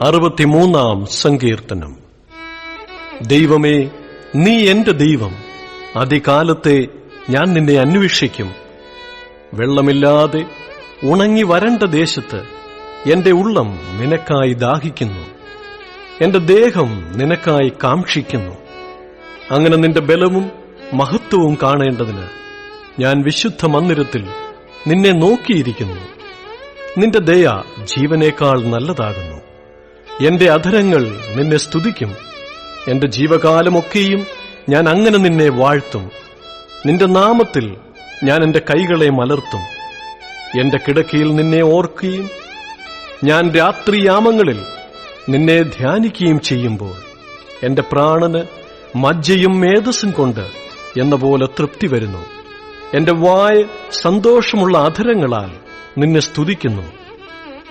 അറുപത്തിമൂന്നാം സങ്കീർത്തനം. ദൈവമേ നീ എന്റെ ദൈവം. അതികാലത്തെ ഞാൻ നിന്നെ അന്വേഷിക്കും. വെള്ളമില്ലാതെ ഉണങ്ങി വരണ്ട ദേശത്ത് എന്റെ ഉള്ളം നിനക്കായി ദാഹിക്കുന്നു. എന്റെ ദേഹം നിനക്കായി കാക്ഷിക്കുന്നു. അങ്ങനെ നിന്റെ ബലവും മഹത്വവും കാണേണ്ടതിന് ഞാൻ വിശുദ്ധ മന്ദിരത്തിൽ നിന്നെ നോക്കിയിരിക്കുന്നു. നിന്റെ ദയ ജീവനേക്കാൾ നല്ലതാകുന്നു. എന്റെ അധരങ്ങൾ നിന്നെ സ്തുതിക്കും. എന്റെ ജീവകാലമൊക്കെയും ഞാൻ അങ്ങനെ നിന്നെ വാഴ്ത്തും. നിന്റെ നാമത്തിൽ ഞാൻ എന്റെ കൈകളെ മലർത്തും. എന്റെ കിടക്കയിൽ നിന്നെ ഓർക്കുകയും ഞാൻ രാത്രിയാമങ്ങളിൽ നിന്നെ ധ്യാനിക്കുകയും ചെയ്യുമ്പോൾ എന്റെ പ്രാണന് മജ്ജയും മേധസ്സും കൊണ്ട് എന്ന പോലെ തൃപ്തി വരുന്നു. എന്റെ വായ സന്തോഷമുള്ള അധരങ്ങളാൽ നിന്നെ സ്തുതിക്കുന്നു.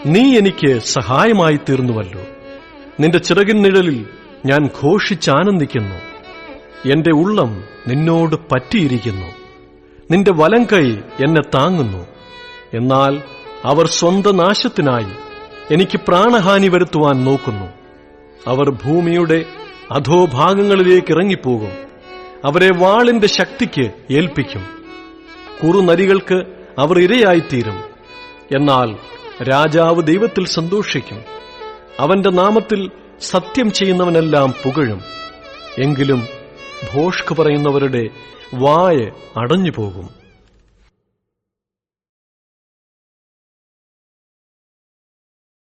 നീ എനിക്ക് സഹായമായി തീർന്നുവല്ലോ. നിന്റെ ചിറകിൻ നിഴലിൽ ഞാൻ ഘോഷിച്ചാനന്ദിക്കുന്നു. എന്റെ ഉള്ളം നിന്നോട് പറ്റിയിരിക്കുന്നു. നിന്റെ വലം കൈ എന്നെ താങ്ങുന്നു. എന്നാൽ അവർ സ്വന്തം നാശത്തിനായി എനിക്ക് പ്രാണഹാനി വരുത്തുവാൻ നോക്കുന്നു. അവർ ഭൂമിയുടെ അധോഭാഗങ്ങളിലേക്ക് ഇറങ്ങിപ്പോകും. അവരെ വാളിന്റെ ശക്തിക്ക് ഏൽപ്പിക്കും. കുറുനരികൾക്ക് അവർ ഇരയായിത്തീരും. എന്നാൽ രാജാവ് ദൈവത്തിൽ സന്തോഷിക്കും. അവന്റെ നാമത്തിൽ സത്യം ചെയ്യുന്നവനെല്ലാം പുകഴും. എങ്കിലും ഭോഷ്ക് പറയുന്നവരുടെ വായ അടഞ്ഞു പോകും